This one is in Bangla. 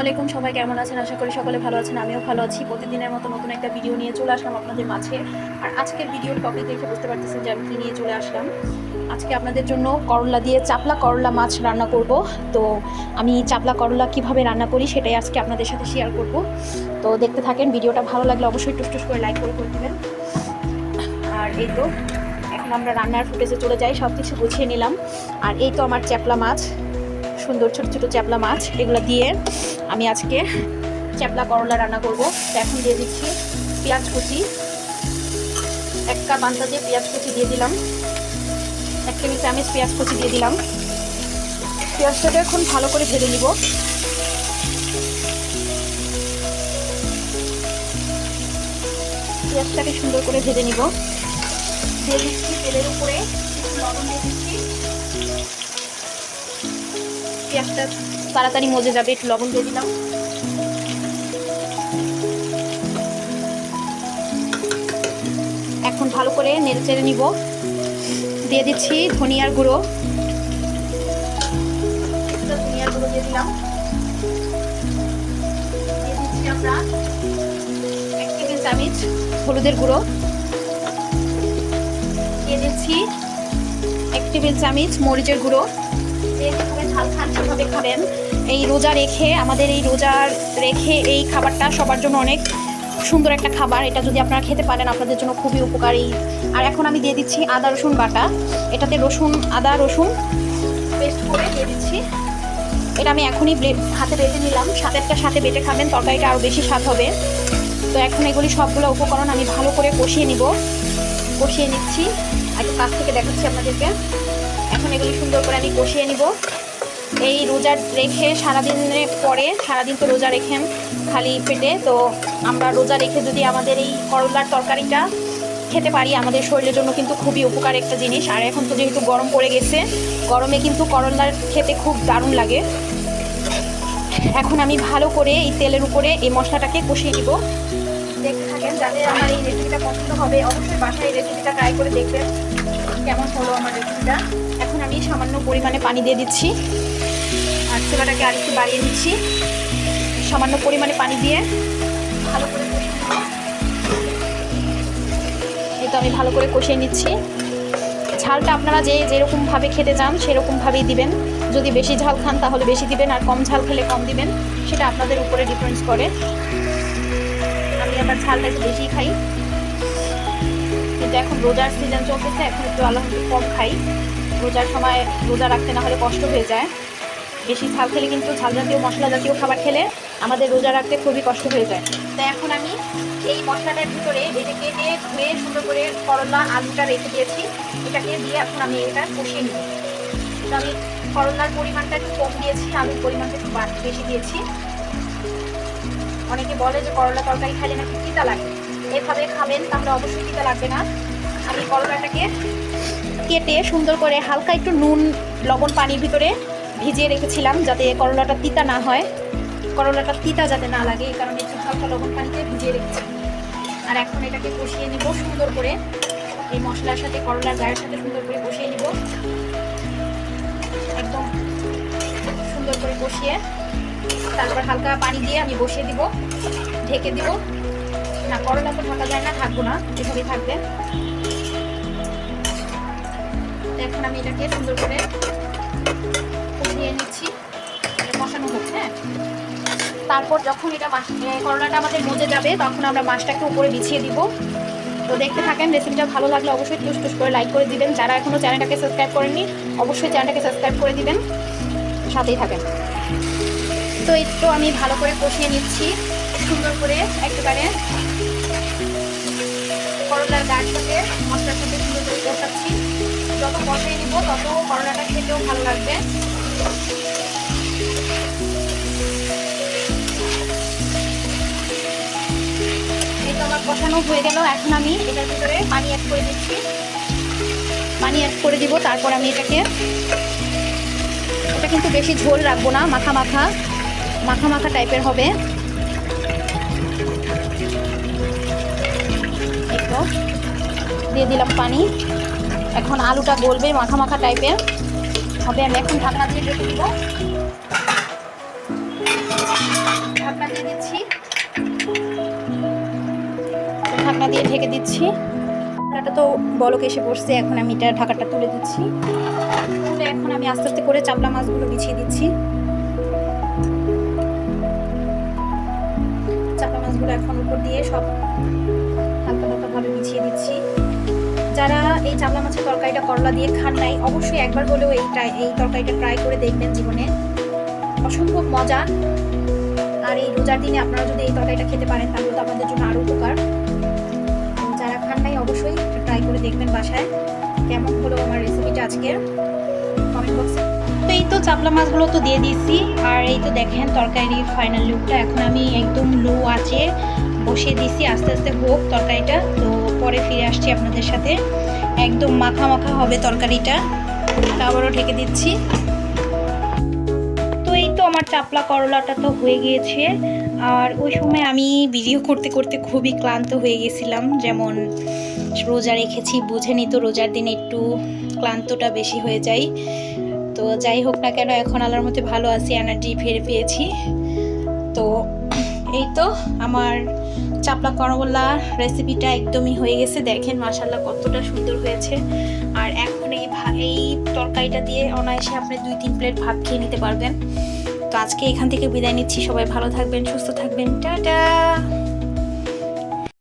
আলাইকুম, সবাই কেমন আছেন? আশা করি সকলে ভালো আছেন, আমিও ভালো আছি। প্রতিদিনের মতো নতুন একটা ভিডিও নিয়ে চলে আসলাম আপনাদের মাঝে। আর আজকের ভিডিওর টপিক দেখে বুঝতে পারতেছেন যে আমি কী নিয়ে চলে আসলাম। আজকে আপনাদের জন্য করলা দিয়ে চাপলা করলা মাছ রান্না করব। তো আমি চাপলা করলা কীভাবে রান্না করি সেটাই আজকে আপনাদের সাথে শেয়ার করব। তো দেখতে থাকেন ভিডিওটা ভালো লাগলে অবশ্যই টুস টুস করে লাইক করে করে দেবেন। আর এই তো, এখন আমরা রান্নার ফুটেজে চলে যাই সব কিছু গুছিয়ে নিলাম। আর এই তো আমার চ্যাপলা মাছ। সুন্দর ছোট ছোট চ্যাপলা মাছ, এগুলো দিয়ে আমি আজকে চ্যাপলা করলা রান্না করব। এখন দিয়ে দিচ্ছি পেঁয়াজ কুচি। এক কাপ আন্তা দিয়ে পেঁয়াজ কুচি দিয়ে দিলাম। এক টেবিল চামচ পেঁয়াজ কুচি দিয়ে দিলাম। পেঁয়াজটাকে এখন ভালো করে ভেজে নিব। পেঁয়াজটাকে সুন্দর করে ভেজে নিব। দিয়ে দিচ্ছি তেলের উপরে পেঁয়াজটা তাড়াতাড়ি মজে যাবে, একটু লবণ দিয়ে দিলাম। এখন ভালো করে নেড়ে চেড়ে নিব। দিয়ে দিচ্ছি ধনিয়ার গুঁড়ো। ধনিয়ার গুঁড়ো দিয়ে দিলাম। দিয়ে হলুদের গুঁড়ো। দিয়ে দিচ্ছি এক টেবিল চামচ মরিচের গুঁড়ো। যেভাবে খাবেন। এই রোজা রেখে, আমাদের এই রোজা রেখে এই খাবারটা সবার জন্য অনেক সুন্দর একটা খাবার। এটা যদি আপনারা খেতে পারেন, আপনাদের জন্য খুবই উপকারী। আর এখন আমি দিয়ে দিচ্ছি আদা, রসুন বাটা। এটাতে রসুন, আদা, রসুন পেস্ট করে দিয়ে দিচ্ছি। এটা আমি এখনই হাতে বেটে নিলাম। সাথে একটা সাথে বেটে খাবেন, তরকারিটা আরও বেশি স্বাদ হবে। তো এখন এগুলি সবগুলো উপকরণ আমি ভালো করে কষিয়ে নিব। কষিয়ে নিচ্ছি। একটু কাছ থেকে দেখাচ্ছি আপনাদেরকে। এখন এগুলি সুন্দর করে আমি কষিয়ে নিব। এই রোজা রেখে সারাদিনের পরে, সারাদিন তো রোজা রেখেন খালি পেটে, তো আমরা রোজা রেখে যদি আমাদের এই করলার তরকারিটা খেতে পারি, আমাদের শরীরের জন্য কিন্তু খুবই উপকার একটা জিনিস। আর এখন তো যেহেতু গরম পড়ে গেছে, গরমে কিন্তু করলার খেতে খুব দারুণ লাগে। এখন আমি ভালো করে এই তেলের উপরে এই মশলাটাকে কষিয়ে দিব দেখতে থাকেন যাদের আমার এই রেসিপিটা পছন্দ হবে, অবশ্যই বাসায় এই রেসিপিটা ট্রাই করে দেখবেন। কেমন হলো আমার রেসিপিটা? এখন আমি সামান্য পরিমাণে পানি দিয়ে দিচ্ছি। আর চুলাটাকে আর একটু বাড়িয়ে দিচ্ছি। সামান্য পরিমাণে পানি দিয়ে ভালো করে এই তো আমি ভালো করে কষিয়ে নিচ্ছি। ঝালটা আপনারা যে যেরকমভাবে খেতে চান সেরকমভাবেই দিবেন। যদি বেশি ঝাল খান, তাহলে বেশি দিবেন। আর কম ঝাল খেলে কম দিবেন। সেটা আপনাদের উপরে ডিফারেন্স করে। আমি আবার ঝালটা একটু বেশি খাই। কিন্তু এখন রোজার সিজন চলতেছে, এখন একটু আল্লাহ কম খাই। রোজার সময় রোজা রাখতে না হলে কষ্ট হয়ে যায়। বেশি ঝাল খেলে কিন্তু ঝাল জাতীয় মশলা জাতীয় খাবার খেলে আমাদের রোজা রাখতে খুবই কষ্ট হয়ে যায়। তাই এখন আমি এই মশলাটার ভিতরে এটা কেটে ধুয়ে সুন্দর করে করলা, আলুটা রেখে দিয়েছি। এটাকে দিয়ে এখন আমি এটা কষিয়ে নিই তো আমি করলার পরিমাণটা একটু কম দিয়েছি, আলুর পরিমাণটা একটু বেশি দিয়েছি। অনেকে বলে যে করলা তরকারি খাইলে নাকি তিতা লাগে। এভাবে খাবেন, তাহলে অবশ্যই তিতা লাগবে না। আমি করলাটাকে কেটে সুন্দর করে হালকা একটু নুন, লবণ পানির ভিতরে ভিজিয়ে রেখেছিলাম যাতে করলাটা তিতা না হয়। করলাটা তিতা যাতে না লাগে, এই কারণে একটু হালকা লবণ পানিতে ভিজিয়ে রেখেছি আর এখন এটাকে কষিয়ে নিব সুন্দর করে। এই মশলার সাথে, করলার গায়ের সাথে সুন্দর করে কষিয়ে নেব। একদম সুন্দর করে কষিয়ে, তারপর হালকা পানি দিয়ে আমি বসিয়ে দিব, ঢেকে দিব। না করলা তো ঢাকা যায় না, থাকব না এভাবেই থাকবে। এখন আমি এটাকে সুন্দর করে কষিয়ে নিচ্ছি কষানো হচ্ছে হ্যাঁ। তারপর যখন এটা করলাটা আমাদের মজে যাবে, তখন আমরা মাছটাকে উপরে বিছিয়ে দিব। তো দেখতে থাকেন, রেসিপিটা ভালো লাগলে অবশ্যই টুস টুস করে লাইক করে দিবেন। যারা এখনও চ্যানেলটাকে সাবস্ক্রাইব করেননি, অবশ্যই চ্যানেলটাকে সাবস্ক্রাইব করে দিবেন। সাথেই থাকেন। তো তো আমি ভালো করে কষিয়ে নিচ্ছি, সুন্দর করে একেবারে থেকে মশলার সাথে সুন্দর করে কষাচ্ছি। যত কষাই নিব তত করলাটা খেতেও ভালো লাগবে। এই তো কষানো হয়ে গেল। এখন আমি এটার ভিতরে পানি অ্যাড করে দিচ্ছি। পানি অ্যাড করে দিব, তারপর আমি এটাকে এটা কিন্তু বেশি ঝোল রাখব না, মাখা মাখা মাখা মাখা টাইপের হবে। এই দিয়ে দিলাম পানি। এখন আলুটা গলবে মাখা মাখা টাইপের হবে আমি এখন ঢাকনা দিয়ে ঢেকে দিব। ঢাকনা দিয়ে দিচ্ছি। ঢাকনা দিয়ে ঢেকে দিচ্ছি। ঢাকাটা তো বলক এসে পড়ছে, এখন আমি এটা ঢাকাটা তুলে দিচ্ছি। এখন আমি আস্তে আস্তে করে চাপলা মাছগুলো বিছিয়ে দিচ্ছি। চাপলা মাছগুলো এখন উপর দিয়ে সব হালকা হালকাভাবে বিছিয়ে দিচ্ছি। যারা এই চাপলা মাছের তরকারিটা করলা দিয়ে খান নাই, অবশ্যই একবার হলেও এই এই তরকারিটা ট্রাই করে দেখবেন জীবনে। অসম্ভব মজা। আর এই রোজার দিনে আপনারা যদি এই তরকারিটা খেতে পারেন, তাহলে তো আপনাদের জন্য আরও উপকার। যারা খান নাই, অবশ্যই ট্রাই করে দেখবেন বাসায়। কেমন হলো আমার রেসিপিটা আজকের? কমেন্ট বক্সে তো এই তো চাপলা মাছগুলো তো দিয়ে দিয়েছি। আর এই তো দেখেন তরকারির ফাইনাল লুকটা এখন আমি একদম লো আছে বসিয়ে দিয়েছি। আস্তে আস্তে হোক তরকারিটা। তো পরে ফিরে আসছি আপনাদের সাথে। একদম মাখা মাখা হবে তরকারিটা। আবারও ঢেকে দিচ্ছি। তো এই তো আমার চাপলা করলাটা তো হয়ে গিয়েছে। আর ওই সময় আমি ভিডিও করতে করতে খুবই ক্লান্ত হয়ে গেছিলাম। যেমন রোজা রেখেছি বুঝেনি তো রোজার দিনে একটু ক্লান্তটা বেশি হয়ে যায়। তো যাই হোক না কেন, এখন আল্লাহর মধ্যে ভালো আছি এনার্জি ফিরে পেয়েছি। তো এই তো আমার চাপলা করলা রেসিপিটা একদমই হয়ে গেছে। দেখেন মাসাল্লাহ কতটা সুন্দর হয়েছে। আর এখন এই এই তরকারিটা দিয়ে অনায়াসে আপনি দুই, তিন প্লেট ভাত খেয়ে নিতে পারবেন। তো আজকে এখান থেকে বিদায় নিচ্ছি। সবাই ভালো থাকবেন, সুস্থ থাকবেন। টাটা!